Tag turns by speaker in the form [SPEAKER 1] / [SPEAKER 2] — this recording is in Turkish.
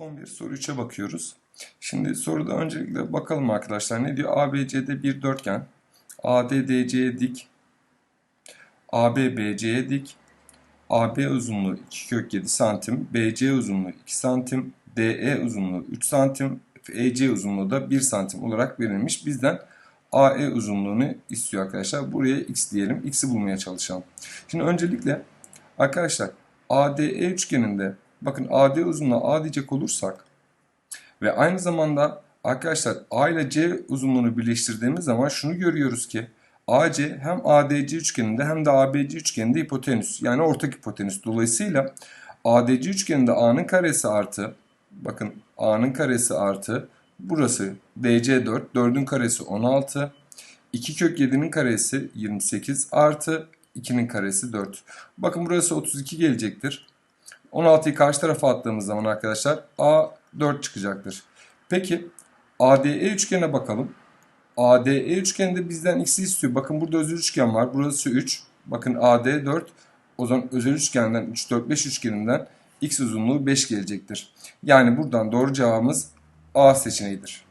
[SPEAKER 1] 11 soru 3'e bakıyoruz. Şimdi soruda öncelikle bakalım arkadaşlar. Ne diyor? ABC'de bir dörtgen. AD DC'ye dik. AB BC'ye dik. AB uzunluğu 2 kök 7 santim. BC uzunluğu 2 santim. DE uzunluğu 3 santim. EC uzunluğu da 1 santim olarak verilmiş. Bizden AE uzunluğunu istiyor arkadaşlar. Buraya x diyelim. X'i bulmaya çalışalım. Şimdi öncelikle arkadaşlar ADE üçgeninde bakın AD uzunluğu A diyecek olursak ve aynı zamanda arkadaşlar A ile C uzunluğunu birleştirdiğimiz zaman şunu görüyoruz ki AC hem ADC üçgeninde hem de ABC üçgeninde hipotenüs yani ortak hipotenüs. Dolayısıyla ADC üçgeninde A'nın karesi artı bakın A'nın karesi artı burası DC 4 4'ün karesi 16 2 kök 7'nin karesi 28 artı 2'nin karesi 4. Bakın burası 32 gelecektir. 16'yı karşı tarafa attığımız zaman arkadaşlar A 4 çıkacaktır. Peki ADE üçgene bakalım. ADE üçgeninde bizden x'i istiyor. Bakın burada özel üçgen var. Burası 3. Bakın AD 4. O zaman özel üçgenden 3 4 5 üçgeninden x uzunluğu 5 gelecektir. Yani buradan doğru cevabımız A seçeneğidir.